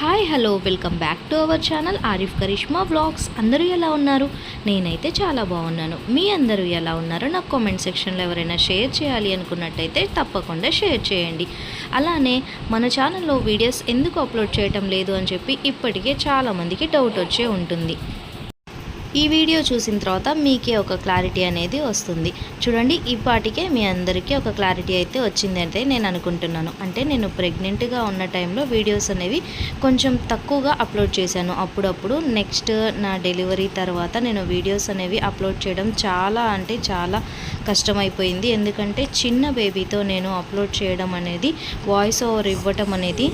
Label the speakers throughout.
Speaker 1: Hi hello welcome back to our channel Arif Karishma vlogs అందరూ ఎలా ఉన్నారు? నేనైతే చాలా బాగున్నాను. మీ అందరూ ఎలా ఉన్నారో నాకు కామెంట్ సెక్షన్లో ఎవరైనా షేర్ చేయాలి అనుకున్నట్టయితే తప్పకుండా షేర్ చేయండి. అలానే మన ఛానల్లో వీడియోస్ ఎందుకు అప్లోడ్ చేయటం లేదు అని చెప్పి ఇప్పటికే చాలామందికి డౌట్ వచ్చే ఉంటుంది. ఈ వీడియో చూసిన తర్వాత మీకే ఒక క్లారిటీ అనేది వస్తుంది. చూడండి ఇప్పటికే మీ అందరికీ ఒక క్లారిటీ అయితే వచ్చింది అయితే నేను అనుకుంటున్నాను. అంటే నేను ప్రెగ్నెంట్గా ఉన్న టైంలో వీడియోస్ అనేవి కొంచెం తక్కువగా అప్లోడ్ చేశాను. అప్పుడప్పుడు నెక్స్ట్ నా డెలివరీ తర్వాత నేను వీడియోస్ అనేవి అప్లోడ్ చేయడం చాలా అంటే చాలా కష్టమైపోయింది. ఎందుకంటే చిన్న బేబీతో నేను అప్లోడ్ చేయడం అనేది వాయిస్ ఓవర్ ఇవ్వటం అనేది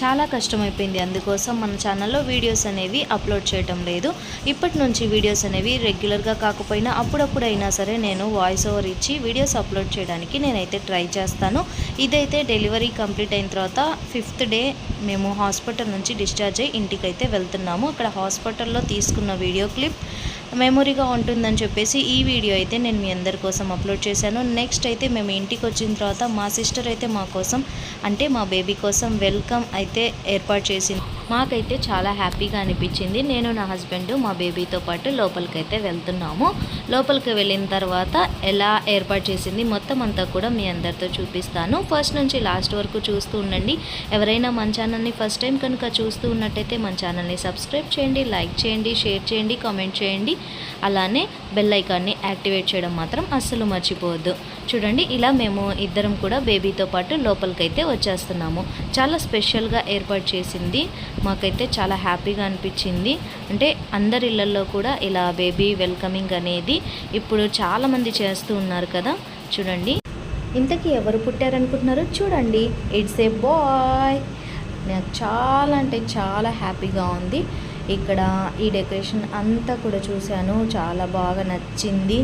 Speaker 1: చాలా కష్టమైపోయింది. అందుకోసం మన ఛానల్లో వీడియోస్ అనేవి అప్లోడ్ చేయటం లేదు. ఇప్పటి నుంచి వీడియోస్ అనేవి రెగ్యులర్గా కాకపోయినా అప్పుడప్పుడు అయినా సరే నేను వాయిస్ ఓవర్ ఇచ్చి వీడియోస్ అప్లోడ్ చేయడానికి నేనైతే ట్రై చేస్తాను. ఇదైతే డెలివరీ కంప్లీట్ అయిన తర్వాత ఫిఫ్త్ డే మేము హాస్పిటల్ నుంచి డిశ్చార్జ్ అయ్యి ఇంటికైతే వెళ్తున్నాము. అక్కడ హాస్పిటల్లో తీసుకున్న వీడియో క్లిప్ మెమొరీగా ఉంటుందని చెప్పేసి ఈ వీడియో అయితే నేను మీ అందరి కోసం అప్లోడ్ చేశాను. నెక్స్ట్ అయితే మేము ఇంటికి వచ్చిన తర్వాత మా సిస్టర్ అయితే మా కోసం అంటే మా బేబీ కోసం వెల్కమ్ అయితే ఏర్పాటు చేసింది. మాకైతే చాలా హ్యాపీగా అనిపించింది. నేను నా హస్బెండ్ మా బేబీతో పాటు లోపలికైతే వెళ్తున్నాము. లోపలికి వెళ్ళిన తర్వాత ఎలా ఏర్పాటు చేసింది మొత్తం అంతా కూడా మీ అందరితో చూపిస్తాను. ఫస్ట్ నుంచి లాస్ట్ వరకు చూస్తూ ఉండండి. ఎవరైనా మన ఛానల్ని ఫస్ట్ టైం కనుక చూస్తూ ఉన్నట్టయితే మన ఛానల్ని సబ్స్క్రైబ్ చేయండి లైక్ చేయండి షేర్ చేయండి కామెంట్ చేయండి. అలానే బెల్ ఐకాన్ని యాక్టివేట్ చేయడం మాత్రం అస్సలు మర్చిపోవద్దు. చూడండి ఇలా మేము ఇద్దరం కూడా బేబీతో పాటు లోపలికైతే వచ్చేస్తున్నాము. చాలా స్పెషల్గా ఏర్పాటు చేసింది మాకైతే చాలా హ్యాపీగా అనిపించింది. అంటే అందరి ఇళ్ళల్లో కూడా ఇలా బేబీ వెల్కమింగ్ అనేది ఇప్పుడు చాలామంది చేస్తూ ఉన్నారు కదా. చూడండి. ఇంతకీ ఎవరు పుట్టారనుకుంటున్నారో చూడండి. ఇట్స్ ఏ బాయ్ నాకు చాలా అంటే చాలా హ్యాపీగా ఉంది. ఇక్కడ ఈ డెకరేషన్ అంతా కూడా చూశాను. చాలా బాగా నచ్చింది.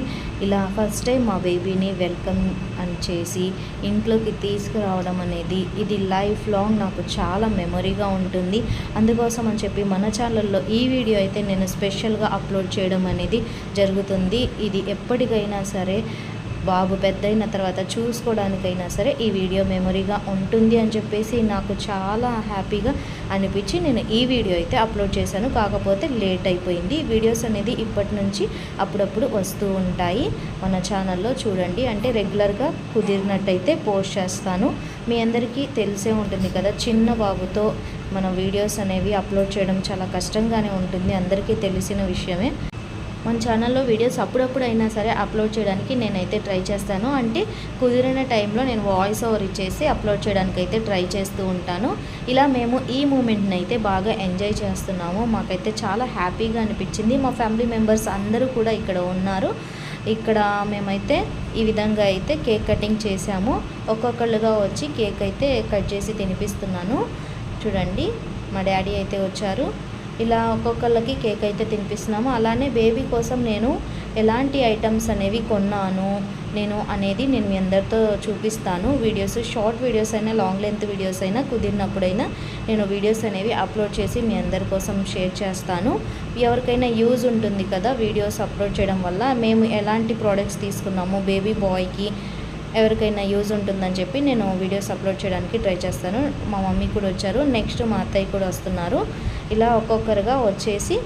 Speaker 1: ఇలా ఫస్ట్ టైం మా బేబీని వెల్కమ్ అని చేసి ఇంట్లోకి తీసుకురావడం అనేది ఇది లైఫ్ లాంగ్ నాకు చాలా మెమొరీగా ఉంటుంది. అందుకోసం అని చెప్పి మన ఛానల్లో ఈ వీడియో అయితే నేను స్పెషల్గా అప్లోడ్ చేయడం అనేది జరుగుతుంది. ఇది ఎప్పటికైనా సరే బాబు పెద్దయిన తర్వాత చూసుకోవడానికైనా సరే ఈ వీడియో మెమొరీగా ఉంటుంది అని చెప్పేసి నాకు చాలా హ్యాపీగా అనిపించి నేను ఈ వీడియో అయితే అప్లోడ్ చేశాను. కాకపోతే లేట్ అయిపోయింది. వీడియోస్ అనేది ఇప్పటి నుంచి అప్పుడప్పుడు వస్తూ ఉంటాయి. మన ఛానల్లో చూడండి. అంటే రెగ్యులర్గా కుదిరినట్టయితే పోస్ట్ చేస్తాను. మీ అందరికీ తెలిసే ఉంటుంది కదా చిన్న బాబుతో మన వీడియోస్ అనేవి అప్లోడ్ చేయడం చాలా కష్టంగానే ఉంటుంది. అందరికీ తెలిసిన విషయమే. మన ఛానల్లో వీడియోస్ అప్పుడప్పుడు అయినా సరే అప్లోడ్ చేయడానికి నేనైతే ట్రై చేస్తాను. అంటే కుదిరిన టైంలో నేను వాయిస్ ఓవర్ ఇచ్చేసి అప్లోడ్ చేయడానికి అయితే ట్రై చేస్తూ ఉంటాను. ఇలా మేము ఈ మూమెంట్ని అయితే బాగా ఎంజాయ్ చేస్తున్నాము. మాకైతే చాలా హ్యాపీగా అనిపించింది. మా ఫ్యామిలీ మెంబర్స్ అందరూ కూడా ఇక్కడ ఉన్నారు. ఇక్కడ మేమైతే ఈ విధంగా అయితే కేక్ కటింగ్ చేసాము ఒక్కొక్కళ్ళుగా వచ్చి కేక్ అయితే కట్ చేసి తినిపిస్తున్నాను. చూడండి మా డాడీ అయితే వచ్చారు. ఇలా ఒక్కొక్కళ్ళకి కేక్ అయితే తినిపిస్తున్నాము. అలానే బేబీ కోసం నేను ఎలాంటి ఐటమ్స్ అనేవి కొన్నాను నేను అనేది నేను మీ అందరితో చూపిస్తాను. వీడియోస్ షార్ట్ వీడియోస్ అయినా లాంగ్ లెంత్ వీడియోస్ అయినా కుదిరినప్పుడైనా నేను వీడియోస్ అనేవి అప్లోడ్ చేసి మీ అందరి కోసం షేర్ చేస్తాను. ఎవరికైనా యూజ్ ఉంటుంది కదా వీడియోస్ అప్లోడ్ చేయడం వల్ల మేము ఎలాంటి ప్రోడక్ట్స్ తీసుకున్నాము బేబీ బాయ్కి ఎవరికైనా యూజ్ ఉంటుందని చెప్పి నేను వీడియోస్ అప్లోడ్ చేయడానికి ట్రై చేస్తాను. మా మమ్మీ కూడా వచ్చారు. నెక్స్ట్ మా అత్తయ్య కూడా వస్తున్నారు. ఇలా ఒక్కొక్కరుగా వచ్చేసి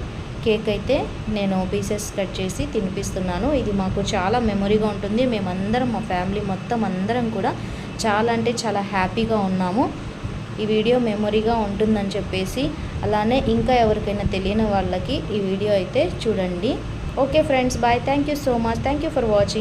Speaker 1: కేక్ అయితే నేను పీసెస్ కట్ చేసి తినిపిస్తున్నాను. ఇది మాకు చాలా మెమొరీగా ఉంటుంది. మేమందరం మా ఫ్యామిలీ మొత్తం అందరం కూడా చాలా అంటే చాలా హ్యాపీగా ఉన్నాము. ఈ వీడియో మెమొరీగా ఉంటుందని చెప్పేసి అలానే ఇంకా ఎవరికైనా తెలియని వాళ్ళకి ఈ వీడియో అయితే చూడండి. Okay friends bye. Thank you so much. Thank you for watching.